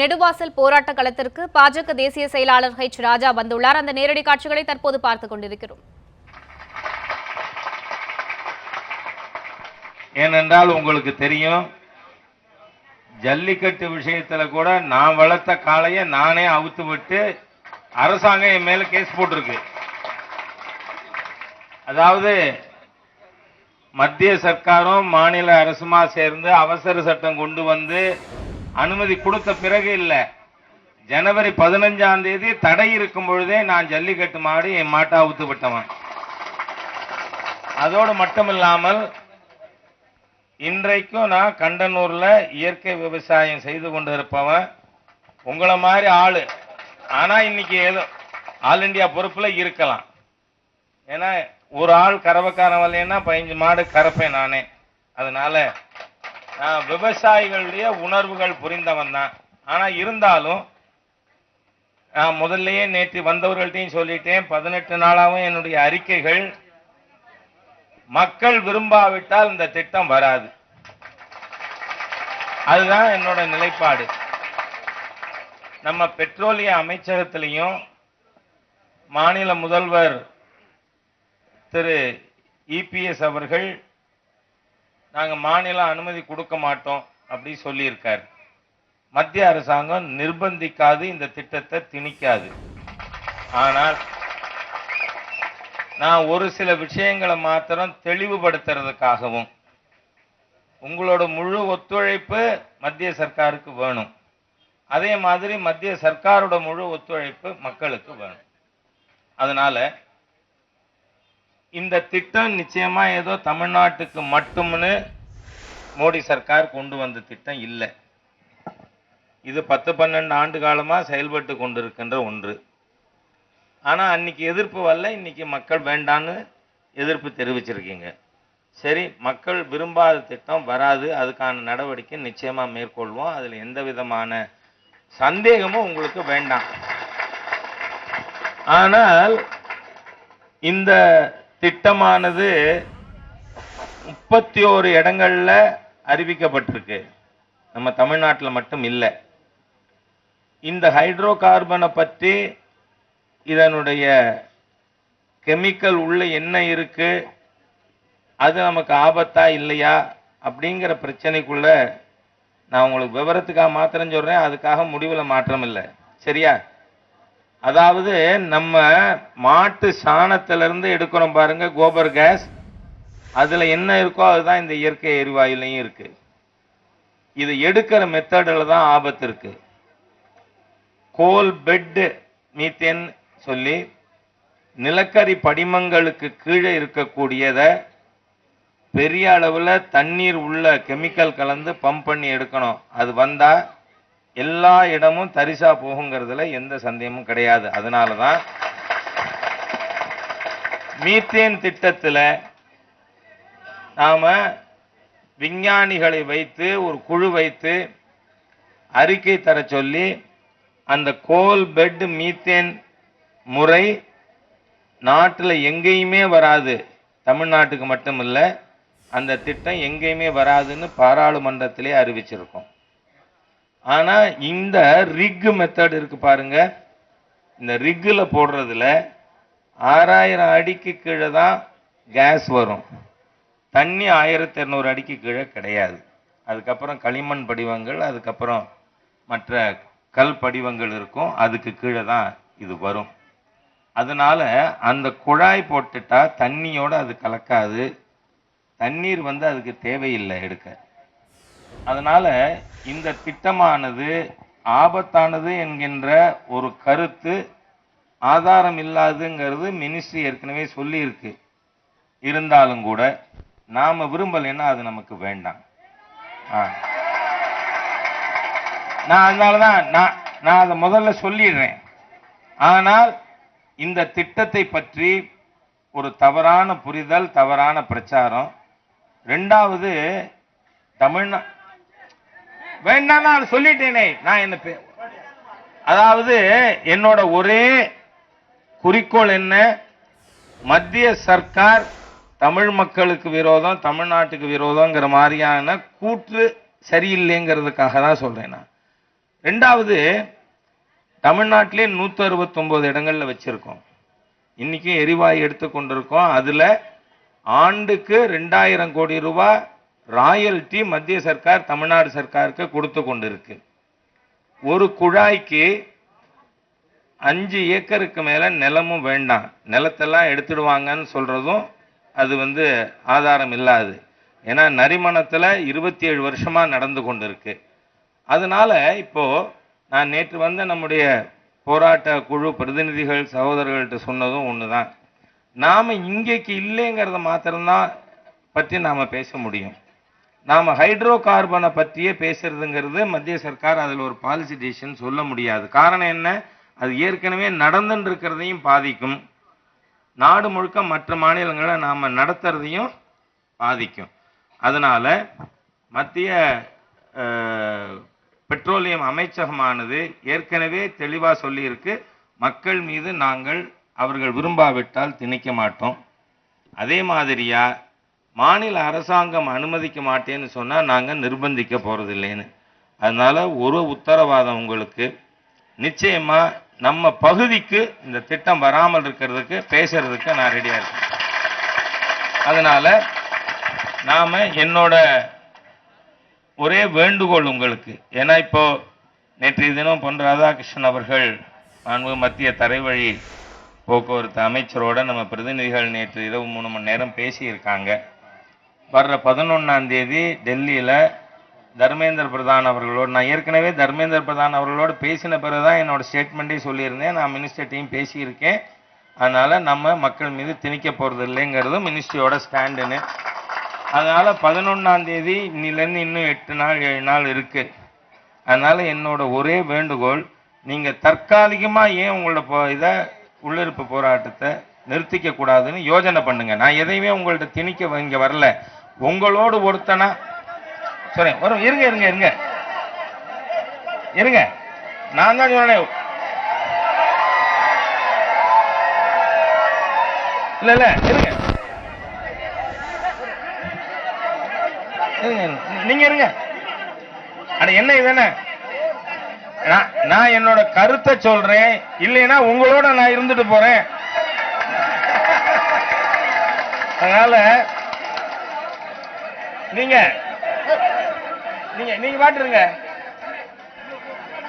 நெடுவாசல் போராட்ட களத்திற்கு பாஜக தேசிய செயலாளர் ஹெச் ராஜா வந்துள்ளார். அந்த நேரடி காட்சிகளை தற்போது பார்த்துக் கொண்டிருக்கிறோம். ஏனென்றால் உங்களுக்கு தெரியும் ஜல்லிக்கட்டு விஷயத்துல கூட நான் வளர்த்த காலையை நானே அவுத்து விட்டு அரசாங்கம் என் மேல கேஸ் போட்டிருக்கு. அதாவது மத்திய சர்க்காரும் மாநில அரசுமா சேர்ந்து அவசர சட்டம் கொண்டு வந்து அனுமதி கொடுத்த பிறகு இல்லை. ஜனவரி பதினஞ்சாம் தேதி தடை இருக்கும் பொழுதே நான் ஜல்லிக்கட்டு மாடு என் மாட்டை அவுத்து விட்டவன். அதோடு மட்டுமில்லாமல் இன்றைக்கும் நான் கண்டனூர்ல இயற்கை விவசாயம் செய்து கொண்டு இருப்பவன் உங்களை மாதிரி ஆளு. ஆனா இன்னைக்கு ஏதோ ஆல் இந்தியா பொறுப்புல இருக்கலாம். ஏன்னா ஒரு ஆள் கறவைக்காரன் வரலன்னா பதினஞ்சு மாடு கறப்பேன் நானே. அதனால விவசாயிகளுடைய உணர்வுகள் புரிந்தவன் தான். ஆனால் இருந்தாலும் நான் முதல்லயே நேற்று வந்தவர்கள்ட்டையும் சொல்லிட்டேன் பதினெட்டு நாளாகவும் என்னுடைய அறிக்கைகள் மக்கள் விரும்பாவிட்டால் இந்த திட்டம் வராது. அதுதான் என்னோட நிலைப்பாடு. நம்ம பெட்ரோலிய அமைச்சகத்திலையும் மாநில முதல்வர் திரு இபிஎஸ் அவர்கள் நாங்கள் மாநிலம் அனுமதி கொடுக்க மாட்டோம் அப்படி சொல்லியிருக்கார். மத்திய அரசாங்கம் நிர்பந்திக்காது இந்த திட்டத்தை திணிக்காது. ஆனால் நான் ஒரு சில விஷயங்களை மாத்திரம் தெளிவுபடுத்துறதுக்காகவும் உங்களோட முழு ஒத்துழைப்பு மத்திய சர்க்காருக்கு வேணும். அதே மாதிரி மத்திய சர்க்காரோட முழு ஒத்துழைப்பு மக்களுக்கு வேணும். அதனால இந்த திட்டம் நிச்சயமா ஏதோ தமிழ்நாட்டுக்கு மட்டும்னு மோடி சர்க்கார் கொண்டு வந்த திட்டம் இல்லை. இது பத்து பன்னெண்டு ஆண்டு காலமாக செயல்பட்டு கொண்டிருக்கின்ற ஒன்று. ஆனால் அன்னைக்கு எதிர்ப்பு வரல இன்னைக்கு மக்கள் வேண்டான்னு எதிர்ப்பு தெரிவிச்சிருக்கீங்க. சரி மக்கள் விரும்பாத திட்டம் வராது அதுக்கான நடவடிக்கை நிச்சயமாக மேற்கொள்வோம். அதில் எந்த விதமான சந்தேகமும் உங்களுக்கு வேண்டாம். ஆனால் இந்த திட்டமானது முப்பத்தி ஓரு இடங்களில் அறிவிக்கப்பட்டிருக்கு. நம்ம தமிழ்நாட்டில் மட்டும் இல்லை. இந்த ஹைட்ரோ கார்பனை பற்றி இதனுடைய கெமிக்கல் உள்ள என்ன இருக்கு? அது நமக்கு ஆபத்தா இல்லையா? அப்படிங்கிற பிரச்சனைக்குள்ள நான் உங்களுக்கு விவரத்துக்காக மாத்திரம் சொல்கிறேன் அதுக்காக முடிவில் மாற்றம் இல்லை சரியா? அதாவது நம்ம மாட்டு சாணத்திலிருந்து எடுக்கிறோம் பாருங்க கோபர் கேஸ். அதில் என்ன இருக்கோ அதுதான் இந்த இயற்கை எரிவாயுலையும் இருக்கு. இது எடுக்கிற மெத்தடில் தான் ஆபத்து இருக்கு. கோல் பெட் மீத்தேன் சொல்லி நிலக்கரி படிமங்களுக்கு கீழே இருக்கக்கூடியதை பெரிய அளவில் தண்ணீர் உள்ள கெமிக்கல் கலந்து பம்ப் பண்ணி எடுக்கணும். அது வந்தால் எல்லா இடமும் தரிசா போகுங்கிறதுல எந்த சந்தேகமும் கிடையாது. அதனால தான் மீத்தேன் திட்டத்தில் நாம் விஞ்ஞானிகளை வைத்து ஒரு குழு வைத்து அறிக்கை தர சொல்லி அந்த கோல் பெட் மீத்தேன் முறை நாட்டில் எங்கேயுமே வராது. தமிழ்நாட்டுக்கு மட்டும் இல்லை அந்த திட்டம் எங்கேயுமே வராதுன்னு பாராளுமன்றத்திலே அறிவிச்சிருக்கோம். ஆனால் இந்த ரிக் மெத்தட் இருக்கு பாருங்க. இந்த ரிக்கில் போடுறதுல ஆறாயிரம் அடிக்கு கீழே தான் கேஸ் வரும். தண்ணி ஆயிரத்தி இரநூறு அடிக்கு கீழே கிடையாது. அதுக்கப்புறம் களிமண் படிவங்கள் அதுக்கப்புறம் மற்ற கல் படிவங்கள் இருக்கும். அதுக்கு கீழே தான் இது வரும். அதனால் அந்த குழாய் போட்டுட்டா தண்ணியோடு அது கலக்காது. தண்ணீர் வந்து அதுக்கு தேவையில்லை எடுக்க. அதனால இந்த திட்டமானது ஆபத்தானது என்கின்ற ஒரு கருத்து ஆதாரம் இல்லாதுங்கிறது மினிஸ்ட்ரி ஏற்கனவே சொல்லி இருக்கு இருந்தாலும் கூட நாம விரும்பலைன்னா அது நமக்கு வேண்டாம். நான் நான் அதனாலதான் நான் நான் அதை முதல்ல சொல்லிடுறேன். ஆனால் இந்த திட்டத்தை பற்றி ஒரு தவறான புரிதல் தவறான பிரச்சாரம். ரெண்டாவது தமிழ்நா வேண்டாம் நான் சொல்லிட்டேனே நான் என்ன அதாவது என்னோட ஒரே குறிக்கோள் என்ன? மத்திய சர்க்கார் தமிழ் மக்களுக்கு விரோதம் தமிழ்நாட்டுக்கு விரோதங்கிற மாதிரியான கூற்று சரியில்லைங்கிறதுக்காக தான் சொல்றேன் நான். ரெண்டாவது தமிழ்நாட்டிலே நூற்றி அறுபத்தொம்போது இடங்கள்ல வச்சிருக்கோம். இன்னைக்கு எரிவாயு எடுத்து கொண்டிருக்கோம். அதுல ஆண்டுக்கு ரெண்டாயிரம் கோடி ரூபாய் ராயல்டி மத்திய சர்க்கார் தமிழ்நாடு சர்க்காருக்கு கொடுத்து கொண்டிருக்கு. ஒரு குழாய்க்கு அஞ்சு ஏக்கருக்கு மேலே நிலமும் வேண்டாம். நிலத்தெல்லாம் எடுத்துடுவாங்கன்னு சொல்கிறதும் அது வந்து ஆதாரம் இல்லாது. ஏன்னா நரிமணத்தில் இருபத்தி ஏழு வருஷமாக நடந்து கொண்டிருக்கு. அதனால இப்போது நான் நேற்று வந்த நம்முடைய போராட்ட குழு பிரதிநிதிகள் சகோதரர்கள்ட்ட சொன்னதும் ஒன்று தான் நாம் இங்கேக்கு இல்லைங்கிறத மாத்திரம்தான் பற்றி நாம் பேச முடியும். நாம் ஹைட்ரோ கார்பனை பற்றியே பேசுறதுங்கிறது மத்திய சர்க்கார் அதில் ஒரு பாலிசி டிசிஷன் சொல்ல முடியாது. காரணம் என்ன? அது ஏற்கனவே நடந்துட்டு இருக்கிறதையும் பாதிக்கும். நாடு முழுக்க மற்ற மாநிலங்களை நாம் நடத்துறதையும் பாதிக்கும். அதனால் மத்திய பெட்ரோலியம் அமைச்சகமானது ஏற்கனவே தெளிவாக சொல்லியிருக்கு. மக்கள் மீது நாங்கள் அவர்கள் விரும்பாவிட்டால் திணிக்க மாட்டோம். அதே மாதிரியாக மாநில அரசாங்கம் அனுமதிக்க மாட்டேன்னு சொன்னால் நாங்கள் நிர்பந்திக்க போகிறதில்லேன்னு அதனால் ஒரு உத்தரவாதம் உங்களுக்கு. நிச்சயமாக நம்ம பகுதிக்கு இந்த திட்டம் வராமல் இருக்கிறதுக்கு பேசுறதுக்கு நான் ரெடியாக இருக்கேன். அதனால் நாம் என்னோட ஒரே வேண்டுகோள் உங்களுக்கு. ஏன்னா இப்போ நேற்றைய தினம் பொன் ராதாகிருஷ்ணன் அவர்கள் மாண்பு மத்திய தரைவழி போக்குவரத்து அமைச்சரோட நம்ம பிரதிநிதிகள் நேற்று இரவு மூணு மணி நேரம் பேசியிருக்காங்க. வர்ற பதினொன்றாம் தேதி டெல்லியில் தர்மேந்திர பிரதான் அவர்களோடு நான் ஏற்கனவே தர்மேந்திர பிரதான் அவர்களோடு பேசின பிறகு தான் என்னோடய ஸ்டேட்மெண்ட்டே சொல்லியிருந்தேன். நான் மினிஸ்டர்ட்டையும் பேசியிருக்கேன். அதனால் நம்ம மக்கள் மீது திணிக்க போகிறது இல்லைங்கிறதும் மினிஸ்ட்ரியோட ஸ்டாண்டுன்னு அதனால் பதினொன்றாம் தேதி இன்னிலேருந்து இன்னும் எட்டு நாள் ஏழு நாள் இருக்குது அதனால் என்னோட ஒரே வேண்டுகோள் நீங்கள் தற்காலிகமாக ஏன் உங்களோட போ- இதை உள்ளிருப்பு போராட்டத்தை நிறுத்திக்க கூடாதுன்னு யோஜனை பண்ணுங்க. நான் எதையுமே உங்கள்ட்ட திணிக்க இங்க வரல. உங்களோடு ஒருத்தனா சரி வரும். இருங்க இருங்க இருங்க. இருங்க. நான் தான் சொன்னேன். இல்ல இல்ல இருங்க. இருங்க, நீங்க இருங்க. அட என்ன இதுன்னு நான் நான் என்னோட கருத்தை சொல்றேன். இல்லைன்னா உங்களோட நான் இருந்துட்டு போறேன். அதனால நீங்க நீங்க நீங்க பாட்டுருங்க.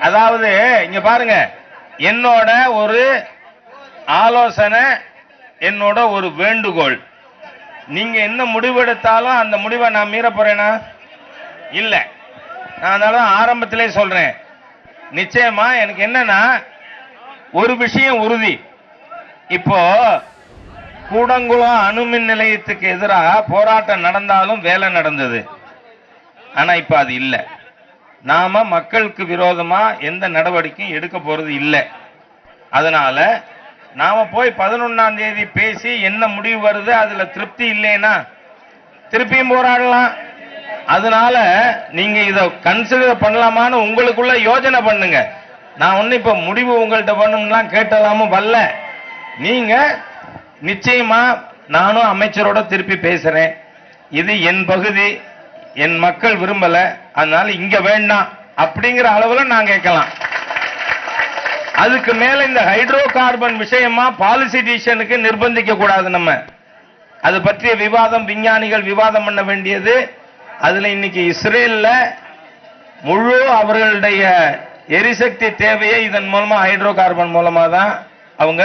அதாவது இங்க பாருங்க. என்னோட ஒரு ஆலோசனை என்னோட ஒரு வேண்டுகோள். நீங்க என்ன முடிவெடுத்தாலும் அந்த முடிவை நான் மீற போறேனா? இல்ல. நான் அதனால ஆரம்பத்திலே சொல்றேன். நிச்சயமா எனக்கு என்னன்னா ஒரு விஷயம் உறுதி. இப்போ கூடங்குளம் அணுமின் நிலையத்துக்கு எதிராக போராட்டம் நடந்தாலும் வேலை நடந்தது. ஆனா இப்ப அது இல்லை. நாம மக்களுக்கு விரோதமா எந்த நடவடிக்கையும் எடுக்க போறது இல்லை. அதனால நாம போய் பதினொன்னாம் தேதி பேசி என்ன முடிவு வருது அதுல திருப்தி இல்லைன்னா திருப்பியும் போராடலாம். அதனால நீங்க இதை கன்சிடர் பண்ணலாமான்னு உங்களுக்குள்ள யோஜனை பண்ணுங்க. நான் ஒண்ணு இப்ப முடிவு உங்கள்கிட்ட பண்ணும்லாம் கேட்டலாமும் வரல. நீங்க நிச்சயமா நானும் அமைச்சரோட திருப்பி பேசுறேன். இது என் பகுதி என் மக்கள் விரும்பல அதனால இங்க வேண்டாம் அப்படிங்கிற அளவுல நான் கேட்கலாம். அதுக்கு மேல இந்த ஹைட்ரோ கார்பன் விஷயமா பாலிசி டிசிஷனுக்கு நிர்பந்திக்க கூடாது நம்ம. அது பற்றிய விவாதம் விஞ்ஞானிகள் விவாதம் பண்ண வேண்டியது. அதுல இன்னைக்கு இஸ்ரேல்ல முழு அவர்களுடைய எரிசக்தி தேவையை இதன் மூலமா ஹைட்ரோ கார்பன் மூலமா தான் அவங்க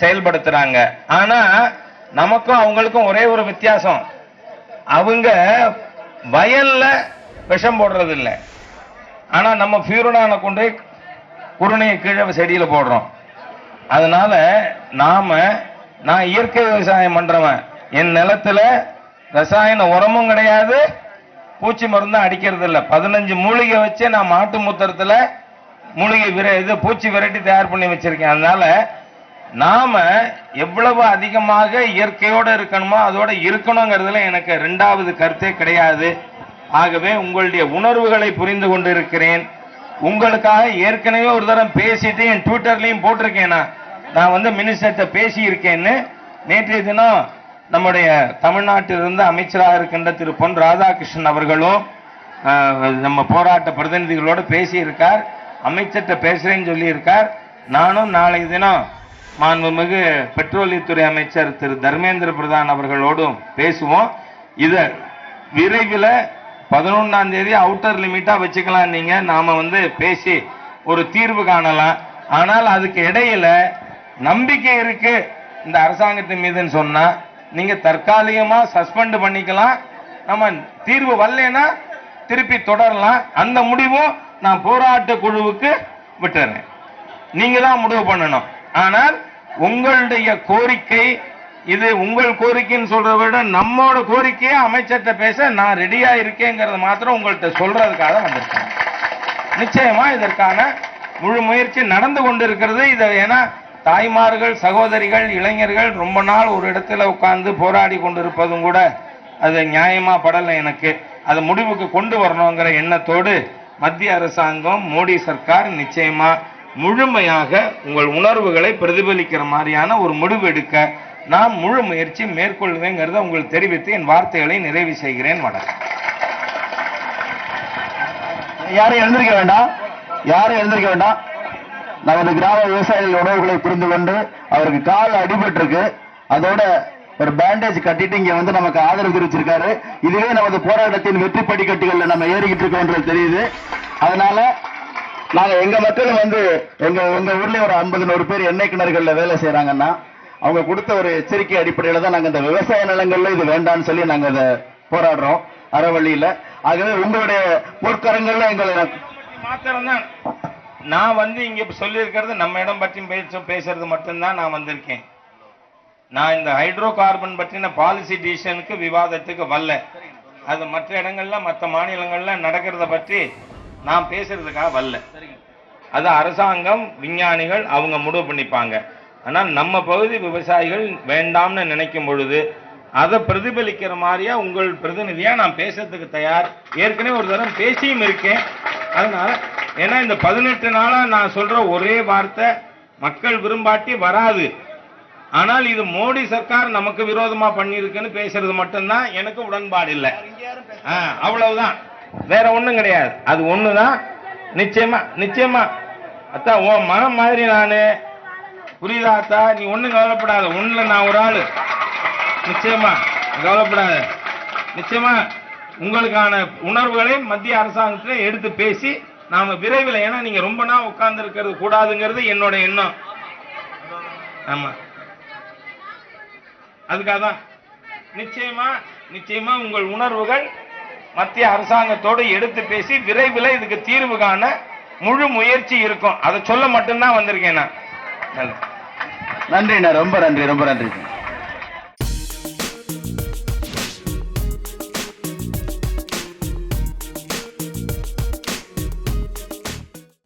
செயல்படுத்துறாங்க. ஆனா நமக்கும் அவங்களுக்கும் ஒரே ஒரு வித்தியாசம். அவங்க வயல்ல விஷம் போடுறது இல்லை ஆனா நம்ம பியூரடான கொண்டு போய் குருணையை கீழே செடியில போடுறோம். அதனால நாம நான் இயற்கை விவசாயம் பண்றவன். என் நிலத்துல ரசாயன உரமும் கிடையாது. பூச்சி மருந்தும் அடிக்கிறது இல்லை பதினஞ்சு மூலிகை வச்சு நான் மாட்டு மூத்திரத்துல மூலிகை விர இது பூச்சி விரட்டி தயார் பண்ணி வச்சிருக்கேன். அதனால நாம எவ்வளவு அதிகமாக இயற்கையோட இருக்கணுமோ அதோட இருக்கணுங்கிறதுல எனக்கு ரெண்டாவது கருத்தே கிடையாது. ஆகவே உங்களுடைய உணர்வுகளை புரிந்து கொண்டிருக்கிறேன். உங்களுக்காக ஏற்கனவே ஒரு தரம் பேசிட்டு என் ட்விட்டர்லயும் போட்டிருக்கேனா நான். வந்து மினிஸ்டர்கிட்ட பேசியிருக்கேன்னு. நேற்றைய தினம் நம்முடைய தமிழ்நாட்டிலிருந்து அமைச்சராக இருக்கின்ற திரு பொன் ராதாகிருஷ்ணன் அவர்களும் நம்ம போராட்ட பிரதிநிதிகளோட பேசியிருக்கார். அமைச்சர்கிட்ட பேசுறேன்னு சொல்லியிருக்கார். நானும் நாளைய தினம் மாண்புமிகு பெட்ரோலியத்துறை அமைச்சர் திரு தர்மேந்திர பிரதான் அவர்களோடும் பேசுவோம். இதை விரைவில் பதினொன்றாம் தேதி அவுட்டர் லிமிட்டாக வச்சுக்கலாம் நீங்கள் நாம் வந்து பேசி ஒரு தீர்வு காணலாம். ஆனால் அதுக்கு இடையில நம்பிக்கை இருக்கு. இந்த அரசாங்கத்தின் மீதுன்னு சொன்னால் நீங்கள் தற்காலிகமாக சஸ்பெண்ட் பண்ணிக்கலாம். நம்ம தீர்வு வரலைன்னா திருப்பி தொடரலாம். அந்த முடிவும் நான் போராட்ட குழுவுக்கு விட்டுறேன். நீங்கள் தான் முடிவு பண்ணணும். ஆனால் உங்களுடைய கோரிக்கை இது உங்கள் கோரிக்கைன்னு சொல்றதை விட நம்மோட கோரிக்கையை அமைச்சர்கிட்ட பேச நான் ரெடியா இருக்கேங்கிறத மாத்திரம் உங்கள்கிட்ட சொல்றதுக்காக வந்திருக்கேன். நிச்சயமா இதற்கான முழு முயற்சி நடந்து கொண்டிருக்கிறது. இதை ஏன்னா தாய்மார்கள் சகோதரிகள் இளைஞர்கள் ரொம்ப நாள் ஒரு இடத்துல உட்கார்ந்து போராடி கொண்டிருப்பதும் கூட அது நியாயமா படலை எனக்கு. அதை முடிவுக்கு கொண்டு வரணுங்கிற எண்ணத்தோடு மத்திய அரசாங்கம் மோடி சர்க்கார் நிச்சயமா முழுமையாக உங்கள் உணர்வுகளை பிரதிபலிக்கிற மாதிரியான ஒரு முடிவு எடுக்க நான் முழு முயற்சி மேற்கொள்வேங்கிறத உங்களுக்கு தெரிவித்து என் வார்த்தைகளை நிறைவு செய்கிறேன் வணக்கம். யாரும் எழுந்திருக்க வேண்டாம். யாரும் எழுந்திருக்க வேண்டாம். நமது கிராம விவசாயிகள் உணவுகளை புரிந்து கொண்டு அவருக்கு கால் அடிபட்டிருக்கு. அதோட ஒரு பேண்டேஜ் கட்டிட்டு இங்க வந்து நமக்கு ஆதரவு தெரிவிச்சிருக்காரு. இதுவே நமது போராட்டத்தின் வெற்றி படிக்கட்டுகள்ல நம்ம ஏறிக்கிட்டு இருக்கோன்றது தெரியுது. அதனால நாங்க எங்க மக்களும் வந்து எங்க எங்க ஊர்ல ஒரு ஐம்பது நூறு பேர் எண்ணெய் கிணறுகள்ல வேலை செய்யறாங்கன்னா அவங்க கொடுத்த ஒரு எச்சரிக்கை அடிப்படையில தான் நாங்க இந்த விவசாய நிலங்கள்ல இது வேண்டாம்னு சொல்லி நாங்க அதை போராடுறோம் அறவழியில. ஆகவே உங்களுடைய பொற்கரங்கள்ல எங்களை மாத்திரம்தான். நான் வந்து இங்க சொல்லியிருக்கிறது நம்ம இடம் பற்றி பேச பேசுறது மட்டும்தான் நான் வந்திருக்கேன். நான் இந்த ஹைட்ரோ கார்பன் பற்றின பாலிசி டிசிஷனுக்கு விவாதத்துக்கு வரல. அது மற்ற இடங்கள்ல மற்ற மாநிலங்கள்ல நடக்கிறத பற்றி நான் பேசுறதுக்காக வரல. அது அரசாங்கம் விஞ்ஞானிகள் அவங்க முடிவு பண்ணிப்பாங்க. ஆனால் நம்ம பகுதி விவசாயிகள் வேண்டாம்னு நினைக்கும் பொழுது அதை பிரதிபலிக்கிற மாதிரியா உங்கள் பிரதிநிதியா நான் பேசுறதுக்கு தயார். ஏற்கனவே ஒரு தடவை பேசியும் இருக்கேன். அதனால ஏன்னா இந்த பதினெட்டு நாளா நான் சொல்ற ஒரே வார்த்தை மக்கள் விரும்பாட்டி வராது. ஆனால் இது மோடி சர்க்கார் நமக்கு விரோதமா பண்ணியிருக்குன்னு பேசுறது மட்டும்தான் எனக்கு உடன்பாடு இல்லை. அவ்வளவுதான். வேற ஒண்ணும் கிடையாது. அது ஒண்ணுதான். நிச்சயமா நிச்சயமா. அத்தா உன் மனம் மாதிரி நானு. புரியுதா அத்தா நீ ஒண்ணும் கவலைப்படாத. ஒண்ணுல நான் ஒரு ஆளு. நிச்சயமா. கவலைப்படாத. நிச்சயமா உங்களுக்கான உணர்வுகளை மத்திய அரசாங்கத்துல எடுத்து பேசி நாம விரைவில் ஏன்னா நீங்க ரொம்ப நாள் உட்கார்ந்து இருக்கிறது கூடாதுங்கிறது என்னோட எண்ணம். ஆமா. அதுக்காக தான் நிச்சயமா நிச்சயமா உங்கள் உணர்வுகள் மத்திய அரசாங்கத்தோடு எடுத்து பேசி விரைவில் இதுக்கு தீர்வு காண முழு முயற்சி இருக்கும். அதை சொல்ல மட்டும்தான் வந்திருக்கேன் நான். நன்றிண்ணா ரொம்ப நன்றி ரொம்ப நன்றி.